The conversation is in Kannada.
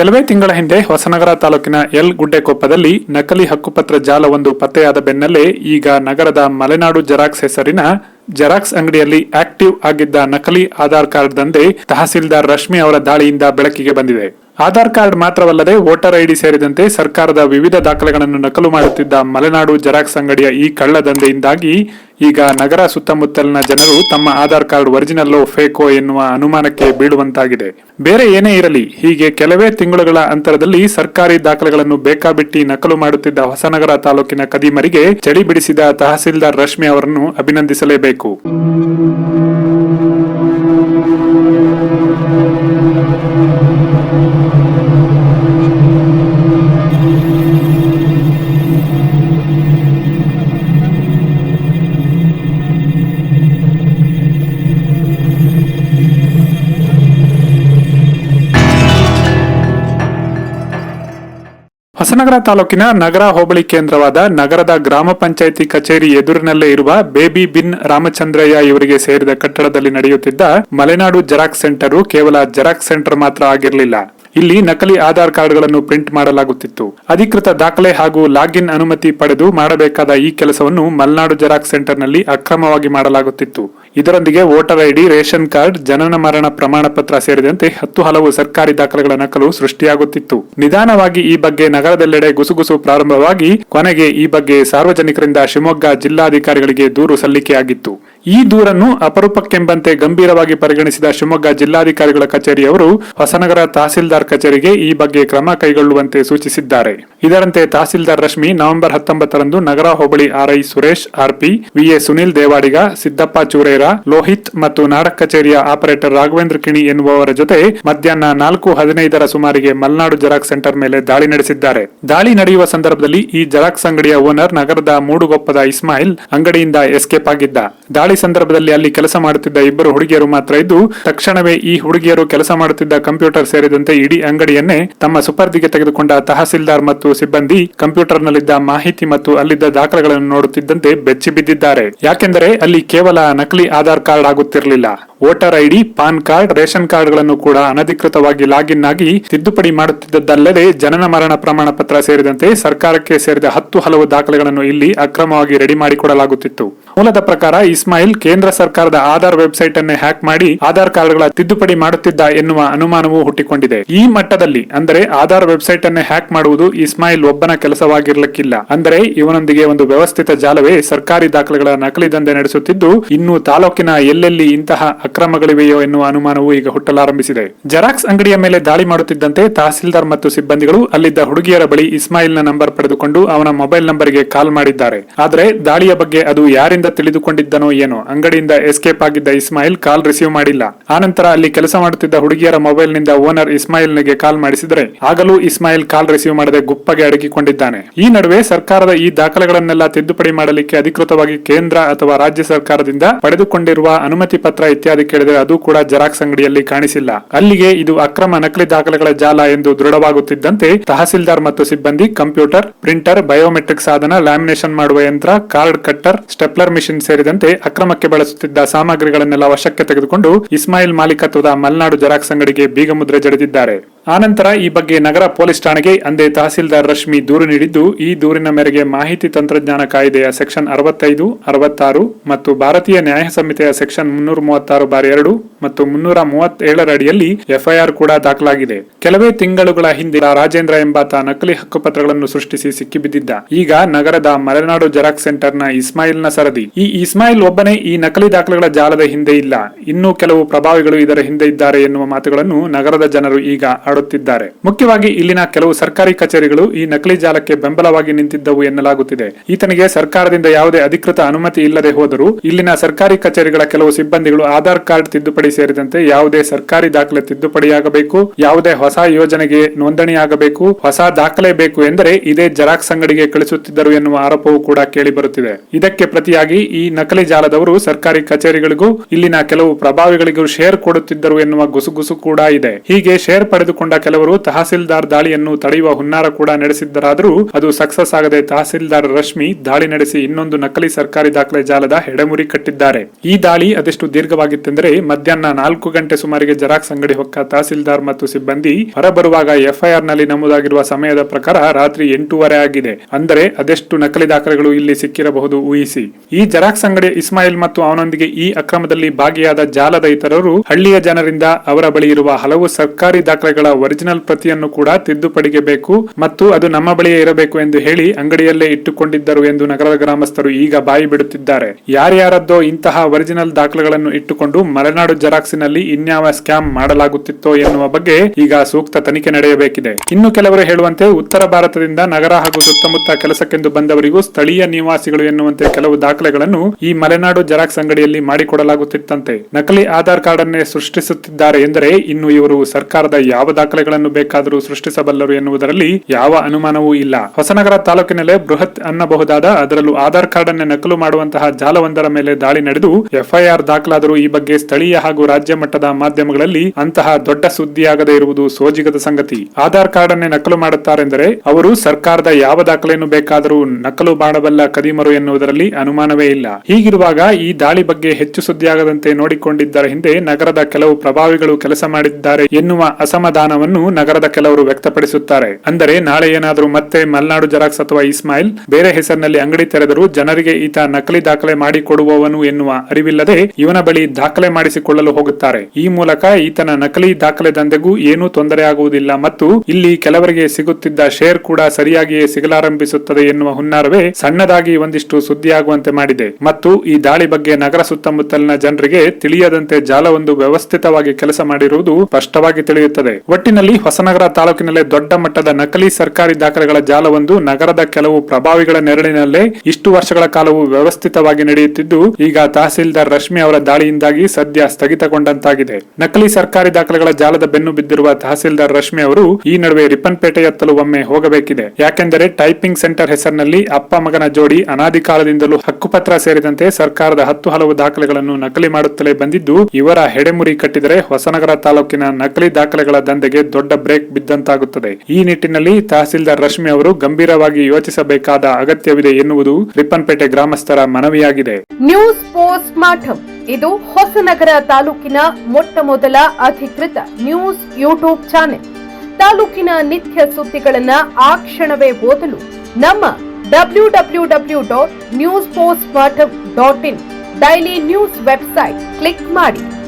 ಕೆಲವೇ ತಿಂಗಳ ಹಿಂದೆ ಹೊಸನಗರ ತಾಲೂಕಿನ ಎಲ್ ಗುಡ್ಡೆಕೊಪ್ಪದಲ್ಲಿ ನಕಲಿ ಹಕ್ಕುಪತ್ರ ಜಾಲವೊಂದು ಪತ್ತೆಯಾದ ಬೆನ್ನಲ್ಲೇ ಈಗ ನಗರದ ಮಲೆನಾಡು ಜೆರಾಕ್ಸ್ ಹೆಸರಿನ ಜೆರಾಕ್ಸ್ ಅಂಗಡಿಯಲ್ಲಿ ಆಕ್ಟಿವ್ ಆಗಿದ್ದ ನಕಲಿ ಆಧಾರ್ ಕಾರ್ಡ್ ದಂಧೆ ತಹಸೀಲ್ದಾರ್ ರಶ್ಮಿ ಅವರ ದಾಳಿಯಿಂದ ಬೆಳಕಿಗೆ ಬಂದಿದೆ. ಆಧಾರ್ ಕಾರ್ಡ್ ಮಾತ್ರವಲ್ಲದೆ ವೋಟರ್ ಐಡಿ ಸೇರಿದಂತೆ ಸರ್ಕಾರದ ವಿವಿಧ ದಾಖಲೆಗಳನ್ನು ನಕಲು ಮಾಡುತ್ತಿದ್ದ ಮಲೆನಾಡು ಜೆರಾಕ್ಸ್ ಅಂಗಡಿಯ ಈ ಕಳ್ಳ ದಂಧೆಯಿಂದಾಗಿ ಈಗ ನಗರ ಸುತ್ತಮುತ್ತಲಿನ ಜನರು ತಮ್ಮ ಆಧಾರ್ ಕಾರ್ಡ್ ಒರಿಜಿನಲ್ಲೋ ಫೇಕೋ ಎನ್ನುವ ಅನುಮಾನಕ್ಕೆ ಬೀಳುವಂತಾಗಿದೆ. ಬೇರೆ ಏನೇ ಇರಲಿ, ಹೀಗೆ ಕೆಲವೇ ತಿಂಗಳುಗಳ ಅಂತರದಲ್ಲಿ ಸರ್ಕಾರಿ ದಾಖಲೆಗಳನ್ನು ಬೇಕಾಬಿಟ್ಟಿ ನಕಲು ಮಾಡುತ್ತಿದ್ದ ಹೊಸನಗರ ತಾಲೂಕಿನ ಕದಿಮರಿಗೆ ಚಳಿ ಬಿಡಿಸಿದ ತಹಸೀಲ್ದಾರ್ ರಶ್ಮಿ ಅವರನ್ನು ಅಭಿನಂದಿಸಲೇಬೇಕು. ಹೊಸನಗರ ತಾಲೂಕಿನ ನಗರ ಹೋಬಳಿ ಕೇಂದ್ರವಾದ ನಗರದ ಗ್ರಾಮ ಪಂಚಾಯಿತಿ ಕಚೇರಿ ಎದುರಿನಲ್ಲೇ ಇರುವ ಬೇಬಿ ಬಿನ್ ರಾಮಚಂದ್ರಯ್ಯ ಇವರಿಗೆ ಸೇರಿದ ಕಟ್ಟಡದಲ್ಲಿ ನಡೆಯುತ್ತಿದ್ದ ಮಲೆನಾಡು ಜೆರಾಕ್ಸ್ ಸೆಂಟರ್ ಕೇವಲ ಜೆರಾಕ್ಸ್ ಸೆಂಟರ್ ಮಾತ್ರ ಆಗಿರಲಿಲ್ಲ. ಇಲ್ಲಿ ನಕಲಿ ಆಧಾರ್ ಕಾರ್ಡ್ಗಳನ್ನು ಪ್ರಿಂಟ್ ಮಾಡಲಾಗುತ್ತಿತ್ತು. ಅಧಿಕೃತ ದಾಖಲೆ ಹಾಗೂ ಲಾಗಿನ್ ಅನುಮತಿ ಪಡೆದು ಮಾಡಬೇಕಾದ ಈ ಕೆಲಸವನ್ನು ಮಲ್ನಾಡು ಜೆರಾಕ್ಸ್ ಸೆಂಟರ್ನಲ್ಲಿ ಅಕ್ರಮವಾಗಿ ಮಾಡಲಾಗುತ್ತಿತ್ತು. ಇದರೊಂದಿಗೆ ವೋಟರ್ ಐಡಿ, ರೇಷನ್ ಕಾರ್ಡ್, ಜನನ ಮರಣ ಪ್ರಮಾಣ ಪತ್ರ ಸೇರಿದಂತೆ ಹತ್ತು ಹಲವು ಸರ್ಕಾರಿ ದಾಖಲೆಗಳ ನಕಲು ಸೃಷ್ಟಿಯಾಗುತ್ತಿತ್ತು. ನಿಧಾನವಾಗಿ ಈ ಬಗ್ಗೆ ನಗರದೆಲ್ಲೆಡೆ ಗುಸುಗುಸು ಪ್ರಾರಂಭವಾಗಿ ಕೊನೆಗೆ ಈ ಬಗ್ಗೆ ಸಾರ್ವಜನಿಕರಿಂದ ಶಿವಮೊಗ್ಗ ಜಿಲ್ಲಾಧಿಕಾರಿಗಳಿಗೆ ದೂರು ಸಲ್ಲಿಕೆಯಾಗಿತ್ತು. ಈ ದೂರನ್ನು ಅಪರೂಪಕ್ಕೆಂಬಂತೆ ಗಂಭೀರವಾಗಿ ಪರಿಗಣಿಸಿದ ಶಿವಮೊಗ್ಗ ಜಿಲ್ಲಾಧಿಕಾರಿಗಳ ಕಚೇರಿಯವರು ಹೊಸನಗರ ತಹಸೀಲ್ದಾರ್ ಕಚೇರಿಗೆ ಈ ಬಗ್ಗೆ ಕ್ರಮ ಕೈಗೊಳ್ಳುವಂತೆ ಸೂಚಿಸಿದ್ದಾರೆ. ಇದರಂತೆ ತಹಸೀಲ್ದಾರ್ ರಶ್ಮಿ ನವೆಂಬರ್ ಹತ್ತೊಂಬತ್ತರಂದು ನಗರ ಹೋಬಳಿ R I Suresh, R P, V A Sunil Devadiga, Siddappa Churera, Lohith ಮತ್ತು ನಾಡಕ್ ಕಚೇರಿಯ ಆಪರೇಟರ್ ರಾಘವೇಂದ್ರ ಕಿಣಿ ಎನ್ನುವವರ ಜೊತೆ ಮಧ್ಯಾಹ್ನ ನಾಲ್ಕು ಹದಿನೈದರ ಸುಮಾರಿಗೆ ಮಲ್ನಾಡು ಜೆರಾಕ್ಸ್ ಸೆಂಟರ್ ಮೇಲೆ ದಾಳಿ ನಡೆಸಿದ್ದಾರೆ. ದಾಳಿ ನಡೆಯುವ ಸಂದರ್ಭದಲ್ಲಿ ಈ ಜರಾಕ್ಸ್ ಅಂಗಡಿಯ ಓನರ್ ನಗರದ ಮೂಡುಗೊಪ್ಪದ ಇಸ್ಮಾಯಿಲ್ ಅಂಗಡಿಯಿಂದ ಎಸ್ಕೇಪ್ ಆಗಿದ್ದ. ದಾಳಿ ಸಂದರ್ಭದಲ್ಲಿ ಅಲ್ಲಿ ಕೆಲಸ ಮಾಡುತ್ತಿದ್ದ ಇಬ್ಬರು ಹುಡುಗಿಯರು ಮಾತ್ರ ಇದ್ದು, ತಕ್ಷಣವೇ ಈ ಹುಡುಗಿಯರು ಕೆಲಸ ಮಾಡುತ್ತಿದ್ದ ಕಂಪ್ಯೂಟರ್ ಸೇರಿದಂತೆ ಇಡೀ ಅಂಗಡಿಯನ್ನೇ ತಮ್ಮ ಸುಪರ್ದಿಗೆ ತೆಗೆದುಕೊಂಡ ತಹಸೀಲ್ದಾರ್ ಮತ್ತು ಸಿಬ್ಬಂದಿ ಕಂಪ್ಯೂಟರ್ನಲ್ಲಿದ್ದ ಮಾಹಿತಿ ಮತ್ತು ಅಲ್ಲಿದ್ದ ದಾಖಲೆಗಳನ್ನು ನೋಡುತ್ತಿದ್ದಂತೆ ಬೆಚ್ಚಿ ಬಿದ್ದಿದ್ದಾರೆ. ಯಾಕೆಂದರೆ ಅಲ್ಲಿ ಕೇವಲ ನಕಲಿ ಆಧಾರ್ ಕಾರ್ಡ್ ಆಗುತ್ತಿರಲಿಲ್ಲ. Voter ID, PAN card, ration ಕಾರ್ಡ್ಗಳನ್ನು ಕೂಡ ಅನಧಿಕೃತವಾಗಿ ಲಾಗಿನ್ ಆಗಿ ತಿದ್ದುಪಡಿ ಮಾಡುತ್ತಿದ್ದದ್ದಲ್ಲದೆ, ಜನನ ಮರಣ ಪ್ರಮಾಣ ಪತ್ರ ಸೇರಿದಂತೆ ಸರ್ಕಾರಕ್ಕೆ ಸೇರಿದ ಹತ್ತು ಹಲವು ದಾಖಲೆಗಳನ್ನು ಇಲ್ಲಿ ಅಕ್ರಮವಾಗಿ ರೆಡಿ ಮಾಡಿಕೊಡಲಾಗುತ್ತಿತ್ತು. ಮೂಲದ ಪ್ರಕಾರ ಇಸ್ಮಾಯಿಲ್ ಕೇಂದ್ರ ಸರ್ಕಾರದ ಆಧಾರ್ ವೆಬ್ಸೈಟ್ ಅನ್ನೇ ಹ್ಯಾಕ್ ಮಾಡಿ ಆಧಾರ್ ಕಾರ್ಡ್ಗಳ ತಿದ್ದುಪಡಿ ಮಾಡುತ್ತಿದ್ದ ಎನ್ನುವ ಅನುಮಾನವೂ ಹುಟ್ಟಿಕೊಂಡಿದೆ. ಈ ಮಟ್ಟದಲ್ಲಿ, ಅಂದರೆ ಆಧಾರ್ ವೆಬ್ಸೈಟ್ ಅನ್ನೇ ಹ್ಯಾಕ್ ಮಾಡುವುದು ಇಸ್ಮಾಯಿಲ್ ಒಬ್ಬನ ಕೆಲಸವಾಗಿರ್ಲಿಕ್ಕಿಲ್ಲ. ಅಂದರೆ ಇವನೊಂದಿಗೆ ಒಂದು ವ್ಯವಸ್ಥಿತ ಜಾಲವೇ ಸರ್ಕಾರಿ ದಾಖಲೆಗಳ ನಕಲಿ ದಂಧೆ ನಡೆಸುತ್ತಿದ್ದು, ಇನ್ನು ತಾಲೂಕಿನ ಎಲ್ಲೆಲ್ಲಿ ಇಂತಹ ಅಕ್ರಮಗಳಿವೆಯೋ ಎನ್ನುವ ಅನುಮಾನವೂ ಈಗ ಹುಟ್ಟಲಾರಂಭಿಸಿದೆ. ಜೆರಾಕ್ಸ್ ಅಂಗಡಿಯ ಮೇಲೆ ದಾಳಿ ಮಾಡುತ್ತಿದ್ದಂತೆ ತಹಸೀಲ್ದಾರ್ ಮತ್ತು ಸಿಬ್ಬಂದಿಗಳು ಅಲ್ಲಿದ್ದ ಹುಡುಗಿಯರ ಬಳಿ ಇಸ್ಮಾಯಿಲ್ನ ನಂಬರ್ ಪಡೆದುಕೊಂಡು ಅವನ ಮೊಬೈಲ್ ನಂಬರ್ಗೆ ಕಾಲ್ ಮಾಡಿದ್ದಾರೆ. ಆದರೆ ದಾಳಿಯ ಬಗ್ಗೆ ಅದು ಯಾರಿಂದ ತಿಳಿದುಕೊಂಡಿದ್ದನೋ ಏನೋ ಅಂಗಡಿಯಿಂದ ಎಸ್ಕೇಪ್ ಆಗಿದ್ದ ಇಸ್ಮಾಯಿಲ್ ಕಾಲ್ ರಿಸೀವ್ ಮಾಡಿಲ್ಲ. ಆನಂತರ ಅಲ್ಲಿ ಕೆಲಸ ಮಾಡುತ್ತಿದ್ದ ಹುಡುಗಿಯರ ಮೊಬೈಲ್ನಿಂದ ಓನರ್ ಇಸ್ಮಾಯಿಲ್ ನಿಗೆ ಕಾಲ್ ಮಾಡಿಸಿದರೆ ಆಗಲೂ ಇಸ್ಮಾಯಿಲ್ ಕಾಲ್ ರಿಸೀವ್ ಮಾಡದೆ ಗುಪ್ಪಗೆ ಅಡಗಿಕೊಂಡಿದ್ದಾನೆ. ಈ ನಡುವೆ ಸರ್ಕಾರದ ಈ ದಾಖಲೆಗಳನ್ನೆಲ್ಲ ತಿದ್ದುಪಡಿ ಮಾಡಲಿಕ್ಕೆ ಅಧಿಕೃತವಾಗಿ ಕೇಂದ್ರ ಅಥವಾ ರಾಜ್ಯ ಸರ್ಕಾರದಿಂದ ಪಡೆದುಕೊಂಡಿರುವ ಅನುಮತಿ ಪತ್ರ ಇತ್ಯಾದಿ ಕೇಳಿದರೆ ಅದು ಕೂಡ ಜೆರಾಕ್ಸ್ ಅಂಗಡಿಯಲ್ಲಿ ಕಾಣಿಸಿಲ್ಲ. ಅಲ್ಲಿಗೆ ಇದು ಅಕ್ರಮ ನಕಲಿ ದಾಖಲೆಗಳ ಜಾಲ ಎಂದು ದೃಢವಾಗುತ್ತಿದ್ದಂತೆ ತಹಸೀಲ್ದಾರ್ ಮತ್ತು ಸಿಬ್ಬಂದಿ, ಕಂಪ್ಯೂಟರ್, ಪ್ರಿಂಟರ್, ಬಯೋಮೆಟ್ರಿಕ್ ಸಾಧನ, ಲ್ಯಾಮಿನೇಷನ್ ಮಾಡುವ ಯಂತ್ರ, ಕಾರ್ಡ್ ಕಟ್ಟರ್, ಸ್ಟೆಪ್ಲರ್ ಮಿಷಿನ್ ಸೇರಿದಂತೆ ಅಕ್ರಮಕ್ಕೆ ಬಳಸುತ್ತಿದ್ದ ಸಾಮಗ್ರಿಗಳನ್ನೆಲ್ಲ ವಶಕ್ಕೆ ತೆಗೆದುಕೊಂಡು ಇಸ್ಮಾಯಿಲ್ ಮಾಲೀಕತ್ವದ ಮಲ್ನಾಡು ಜೆರಾಕ್ಸ್ ಅಂಗಡಿಗೆ ಬೀಗ ಮುದ್ರೆ ಜಡಿದಿದ್ದಾರೆ. ಆನಂತರ ಈ ಬಗ್ಗೆ ನಗರ ಪೊಲೀಸ್ ಠಾಣೆಗೆ ಅಂದೇ ತಹಸೀಲ್ದಾರ್ ರಶ್ಮಿ ದೂರು ನೀಡಿದ್ದು, ಈ ದೂರಿನ ಮೇರೆಗೆ ಮಾಹಿತಿ ತಂತ್ರಜ್ಞಾನ ಕಾಯ್ದೆಯ ಸೆಕ್ಷನ್ ಅರವತ್ತೈದು, ಅರವತ್ತಾರು ಮತ್ತು ಭಾರತೀಯ ನ್ಯಾಯ ಸಂಹಿತೆಯ ಸೆಕ್ಷನ್ ಮುನ್ನೂರ ಮೂವತ್ತಾರು ಬಾರಿ ಎರಡು ಮತ್ತು ಮುನ್ನೂರ ಮೂವತ್ತೇಳರ ಅಡಿಯಲ್ಲಿ ಎಫ್ಐಆರ್ ಕೂಡ ದಾಖಲಾಗಿದೆ. ಕೆಲವೇ ತಿಂಗಳುಗಳ ಹಿಂದೆ ರಾಜೇಂದ್ರ ಎಂಬಾತ ನಕಲಿ ಹಕ್ಕುಪತ್ರಗಳನ್ನು ಸೃಷ್ಟಿಸಿ ಸಿಕ್ಕಿಬಿದ್ದಿದ್ದ. ಈಗ ನಗರದ ಮಲೆನಾಡು ಜೆರಾಕ್ಸ್ ಸೆಂಟರ್ನ ಇಸ್ಮಾಯಿಲ್ನ ಸರದಿ. ಈ ಇಸ್ಮಾಯಿಲ್ ಒಬ್ಬನೇ ಈ ನಕಲಿ ದಾಖಲೆಗಳ ಜಾಲದ ಹಿಂದೆ ಇಲ್ಲ. ಇನ್ನೂ ಕೆಲವು ಪ್ರಭಾವಿಗಳು ಇದರ ಹಿಂದೆ ಇದ್ದಾರೆ ಎನ್ನುವ ಮಾತುಗಳನ್ನು ನಗರದ ಜನರು ಈಗ ಆಡುತ್ತಿದ್ದಾರೆ. ಮುಖ್ಯವಾಗಿ ಇಲ್ಲಿನ ಕೆಲವು ಸರ್ಕಾರಿ ಕಚೇರಿಗಳು ಈ ನಕಲಿ ಜಾಲಕ್ಕೆ ಬೆಂಬಲವಾಗಿ ನಿಂತಿದ್ದವು ಎನ್ನಲಾಗುತ್ತಿದೆ. ಈತನಿಗೆ ಸರ್ಕಾರದಿಂದ ಯಾವುದೇ ಅಧಿಕೃತ ಅನುಮತಿ ಇಲ್ಲದೆ ಹೋದರೂ ಇಲ್ಲಿನ ಸರ್ಕಾರಿ ಕಚೇರಿಗಳ ಕೆಲವು ಸಿಬ್ಬಂದಿಗಳು ಆಧಾರ್ ಕಾರ್ಡ್ ತಿದ್ದುಪಡಿ ಸೇರಿದಂತೆ ಯಾವುದೇ ಸರ್ಕಾರಿ ದಾಖಲೆ ತಿದ್ದುಪಡಿಯಾಗಬೇಕು, ಯಾವುದೇ ಹೊಸ ಯೋಜನೆಗೆ ನೋಂದಣಿಯಾಗಬೇಕು, ಹೊಸ ದಾಖಲೆ ಬೇಕು ಎಂದರೆ ಇದೇ ಜೆರಾಕ್ಸ್ ಅಂಗಡಿಗೆ ಕಳಿಸುತ್ತಿದ್ದರು ಎನ್ನುವ ಆರೋಪವೂ ಕೂಡ ಕೇಳಿಬರುತ್ತಿದೆ. ಇದಕ್ಕೆ ಪ್ರತಿಯಾಗಿ ಈ ನಕಲಿ ಜಾಲದವರು ಸರ್ಕಾರಿ ಕಚೇರಿಗಳಿಗೂ ಇಲ್ಲಿನ ಕೆಲವು ಪ್ರಭಾವಿಗಳಿಗೂ ಶೇರ್ ಕೊಡುತ್ತಿದ್ದರು ಎನ್ನುವ ಗುಸುಗುಸು ಕೂಡ ಇದೆ. ಹೀಗೆ ಶೇರ್ ಪಡೆದುಕೊಂಡ ಕೆಲವರು ತಹಸೀಲ್ದಾರ್ ದಾಳಿಯನ್ನು ತಡೆಯುವ ಹುನ್ನಾರ ಕೂಡ ನಡೆಸಿದ್ದರಾದರೂ ಅದು ಸಕ್ಸಸ್ ಆಗದೆ ತಹಸೀಲ್ದಾರ್ ರಶ್ಮಿ ದಾಳಿ ನಡೆಸಿ ಇನ್ನೊಂದು ನಕಲಿ ಸರ್ಕಾರಿ ದಾಖಲೆ ಜಾಲದ ಹೆಡೆಮುರಿ ಕಟ್ಟಿದ್ದಾರೆ. ಈ ದಾಳಿ ಅದೆಷ್ಟು ದೀರ್ಘವಾಗಿತ್ತೆಂದರೆ ಮಧ್ಯಾಹ್ನ ನಾಲ್ಕು ಗಂಟೆ ಸುಮಾರಿಗೆ ಜೆರಾಕ್ಸ್ ಅಂಗಡಿ ಹೊಕ್ಕ ತಹಸೀಲ್ದಾರ್ ಮತ್ತು ಸಿಬ್ಬಂದಿ ಹೊರಬರುವಾಗ ಎಫ್ಐಆರ್ನಲ್ಲಿ ನಮೂದಾಗಿರುವ ಸಮಯದ ಪ್ರಕಾರ ರಾತ್ರಿ ಎಂಟೂವರೆ ಆಗಿದೆ. ಅಂದರೆ ಅದೆಷ್ಟು ನಕಲಿ ದಾಖಲೆಗಳು ಇಲ್ಲಿ ಸಿಕ್ಕಿರಬಹುದು ಊಹಿಸಿ. ಈ ಜೆರಾಕ್ಸ್ ಅಂಗಡಿ ಇಸ್ಮಾಯಿಲ್ ಮತ್ತು ಅವನೊಂದಿಗೆ ಈ ಅಕ್ರಮದಲ್ಲಿ ಭಾಗಿಯಾದ ಜಾಲದ ಇತರರು ಹಳ್ಳಿಯ ಜನರಿಂದ ಅವರ ಬಳಿ ಇರುವ ಹಲವು ಸರ್ಕಾರಿ ದಾಖಲೆಗಳ ಒರಿಜಿನಲ್ ಪ್ರತಿಯನ್ನು ಕೂಡ ತಿದ್ದುಪಡಿಗೆ ಬೇಕು ಮತ್ತು ಅದು ನಮ್ಮ ಬಳಿಯೇ ಇರಬೇಕು ಎಂದು ಹೇಳಿ ಅಂಗಡಿಯಲ್ಲೇ ಇಟ್ಟುಕೊಂಡಿದ್ದರು ಎಂದು ನಗರದ ಗ್ರಾಮಸ್ಥರು ಈಗ ಬಾಯಿ ಬಿಡುತ್ತಿದ್ದಾರೆ. ಯಾರ್ಯಾರದ್ದೋ ಇಂತಹ ಒರಿಜಿನಲ್ ದಾಖಲೆಗಳನ್ನು ಇಟ್ಟುಕೊಂಡು ಮಲೆನಾಡು ಜೆರಾಕ್ಸಿನಲ್ಲಿ ಇನ್ಯಾವ ಸ್ಕ್ಯಾಮ್ ಮಾಡಲಾಗುತ್ತಿತ್ತೋ ಎನ್ನುವ ಬಗ್ಗೆ ಈಗ ಸೂಕ್ತ ತನಿಖೆ ನಡೆಯಬೇಕಿದೆ. ಇನ್ನು ಕೆಲವರು ಹೇಳುವಂತೆ ಉತ್ತರ ಭಾರತದಿಂದ ನಗರ ಹಾಗೂ ಸುತ್ತಮುತ್ತ ಕೆಲಸಕ್ಕೆಂದು ಬಂದವರಿಗೂ ಸ್ಥಳೀಯ ನಿವಾಸಿಗಳು ಎನ್ನುವಂತೆ ಕೆಲವು ದಾಖಲೆಗಳನ್ನು ಈ ಮಲೆನಾಡು ಜೆರಾಕ್ಸ್ ಅಂಗಡಿಯಲ್ಲಿ ಮಾಡಿಕೊಡಲಾಗುತ್ತಿತ್ತಂತೆ. ನಕಲಿ ಆಧಾರ್ ಕಾರ್ಡ್ ಅನ್ನೇ ಸೃಷ್ಟಿಸುತ್ತಿದ್ದಾರೆ ಎಂದರೆ ಇನ್ನು ಇವರು ಸರ್ಕಾರದ ಯಾವ ದಾಖಲೆಗಳನ್ನು ಬೇಕಾದರೂ ಸೃಷ್ಟಿಸಬಲ್ಲರು ಎನ್ನುವುದರಲ್ಲಿ ಯಾವ ಅನುಮಾನವೂ ಇಲ್ಲ. ಹೊಸನಗರ ತಾಲೂಕಿನಲ್ಲೇ ಬೃಹತ್ ಅನ್ನಬಹುದಾದ ಅದರಲ್ಲೂ ಆಧಾರ್ ಕಾರ್ಡ್ ಅನ್ನೇ ನಕಲು ಮಾಡುವಂತಹ ಜಾಲವೊಂದರ ಮೇಲೆ ದಾಳಿ ನಡೆದು ಎಫ್ಐಆರ್ ದಾಖಲಾದರೂ ಈ ಬಗ್ಗೆ ಸ್ಥಳೀಯ ಹಾಗೂ ರಾಜ್ಯ ಮಟ್ಟದ ಮಾಧ್ಯಮಗಳಲ್ಲಿ ಅಂತಹ ದೊಡ್ಡ ಸುದ್ದಿಯಾಗದೇ ಇರುವುದು ಸೋಜಿಗದ ಸಂಗತಿ. ಆಧಾರ್ ಕಾರ್ಡ್ ಅನ್ನೇ ನಕಲು ಮಾಡುತ್ತಾರೆಂದರೆ ಅವರು ಸರ್ಕಾರದ ಯಾವ ದಾಖಲೆಯನ್ನು ಬೇಕಾದರೂ ನಕಲು ಮಾಡಬಲ್ಲ ಕದಿಮರು ಎನ್ನುವುದರಲ್ಲಿ ಅನುಮಾನವೇ ಇಲ್ಲ. ಹೀಗಿರುವಾಗ ಈ ದಾಳಿ ಬಗ್ಗೆ ಹೆಚ್ಚು ಸುದ್ದಿಯಾಗದಂತೆ ನೋಡಿಕೊಂಡಿದ್ದರ ಹಿಂದೆ ನಗರದ ಕೆಲವು ಪ್ರಭಾವಿಗಳು ಕೆಲಸ ಮಾಡಿದ್ದಾರೆ ಎನ್ನುವ ಅಸಮಾಧಾನವನ್ನು ನಗರದ ಕೆಲವರು ವ್ಯಕ್ತಪಡಿಸುತ್ತಾರೆ. ಅಂದರೆ ನಾಳೆ ಏನಾದರೂ ಮತ್ತೆ ಮಲ್ನಾಡು ಜೆರಾಕ್ಸ್ ಅಥವಾ ಇಸ್ಮಾಯಿಲ್, ಬೇರೆ ಹೆಸರಿನಲ್ಲಿ ಅಂಗಡಿ ತೆರೆದರೂ ಜನರಿಗೆ ಈತ ನಕಲಿ ದಾಖಲೆ ಮಾಡಿಕೊಡುವವನು ಎನ್ನುವ ಅರಿವಿಲ್ಲದೆ ಇವನ ಬಳಿ ದಾಖಲೆ ಮಾಡಿಸಿಕೊಳ್ಳಲು ಹೋಗುತ್ತಾರೆ. ಈ ಮೂಲಕ ಈತನ ನಕಲಿ ದಾಖಲೆ ದಂಧೆಗೂ ಏನೂ ತೊಂದರೆ ಆಗುವುದಿಲ್ಲ ಮತ್ತು ಇಲ್ಲಿ ಕೆಲವರಿಗೆ ಸಿಗುತ್ತಿದ್ದ ಶೇರ್ ಕೂಡ ಸರಿಯಾಗಿಯೇ ಸಿಗಲಾರಂಭಿಸುತ್ತದೆ ಎನ್ನುವ ಹುನ್ನಾರವೇ ಸಣ್ಣದಾಗಿ ಒಂದಿಷ್ಟು ಸುದ್ದಿಯಾಗುವಂತೆ ಮಾಡಿದೆ. ಮತ್ತು ಈ ದಾಳಿ ಬಗ್ಗೆ ನಗರ ಸುತ್ತಮುತ್ತಲಿನ ಜನರಿಗೆ ತಿಳಿಯದಂತೆ ಜಾಲವೊಂದು ವ್ಯವಸ್ಥಿತವಾಗಿ ಕೆಲಸ ಮಾಡಿರುವುದು ಸ್ಪಷ್ಟವಾಗಿ ತಿಳಿಯುತ್ತದೆ. ಒಟ್ಟಿನಲ್ಲಿ ಹೊಸನಗರ ತಾಲೂಕಿನಲ್ಲೇ ದೊಡ್ಡ ಮಟ್ಟದ ನಕಲಿ ಸರ್ಕಾರಿ ದಾಖಲೆಗಳ ಜಾಲವೊಂದು ನಗರದ ಕೆಲವು ಪ್ರಭಾವಿಗಳ ನೆರಳಿನಲ್ಲೇ ಇಷ್ಟು ವರ್ಷಗಳ ಕಾಲವು ವ್ಯವಸ್ಥಿತವಾಗಿ ನಡೆಯುತ್ತಿದ್ದು, ಈಗ ತಹಸೀಲ್ದಾರ್ ರಶ್ಮಿ ಅವರ ದಾಳಿಯಿಂದಾಗಿ ಸದ್ಯ ಸ್ಥಗಿತಗೊಂಡಂತಾಗಿದೆ. ನಕಲಿ ಸರ್ಕಾರಿ ದಾಖಲೆಗಳ ಜಾಲದ ಬೆನ್ನು ಬಿದ್ದಿರುವ ತಹಸೀಲ್ದಾರ್ ರಶ್ಮಿ ಅವರು ಈ ನಡುವೆ ರಿಪ್ಪನ್ಪೇಟೆಯತ್ತಲು ಒಮ್ಮೆ ಹೋಗಬೇಕಿದೆ. ಯಾಕೆಂದರೆ ಟೈಪಿಂಗ್ ಸೆಂಟರ್ ಹೆಸರಿನಲ್ಲಿ ಅಪ್ಪ ಮಗನ ಜೋಡಿ ಅನಾದಿ ಕಾಲದಿಂದಲೂ ಹಕ್ಕುಪತ್ರ ಸೇರಿದಂತೆ ಸರ್ಕಾರದ ಹತ್ತು ಹಲವು ದಾಖಲೆಗಳನ್ನು ನಕಲಿ ಮಾಡುತ್ತಲೇ ಬಂದಿದ್ದು, ಇವರ ಹೆಡೆಮುರಿ ಕಟ್ಟಿದರೆ ಹೊಸನಗರ ತಾಲೂಕಿನ ನಕಲಿ ದಾಖಲೆಗಳ ದಂಧೆಗೆ ದೊಡ್ಡ ಬ್ರೇಕ್ ಬಿದ್ದಂತಾಗುತ್ತದೆ. ಈ ನಿಟ್ಟಿನಲ್ಲಿ ತಹಸೀಲ್ದಾರ್ ರಶ್ಮಿ ಅವರು ಗಂಭೀರವಾಗಿ ಯೋಚಿಸಬೇಕಾದ ಅಗತ್ಯವಿದೆ ಎನ್ನುವುದು ರಿಪ್ಪನ್ಪೇಟೆ ಗ್ರಾಮಸ್ಥರ ಮನವಿಯಾಗಿದೆ. ನ್ಯೂಸ್ ಪೋಸ್ಟ್ ಮಾಠಂ ಇದು ಹೊಸನಗರ ತಾಲೂಕಿನ ಮೊಟ್ಟ ಮೊದಲ ಅಧಿಕೃತ ನ್ಯೂಸ್ ಯೂಟ್ಯೂಬ್ ಚಾನೆಲ್. ತಾಲೂಕಿನ ನಿತ್ಯ ಸುದ್ದಿಗಳನ್ನ ಆ ಕ್ಷಣವೇ ಓದಲು ನಮ್ಮ W W W dot news post ಮಾಠಂ dot in. Daily news website. Click ಮಾಡಿ.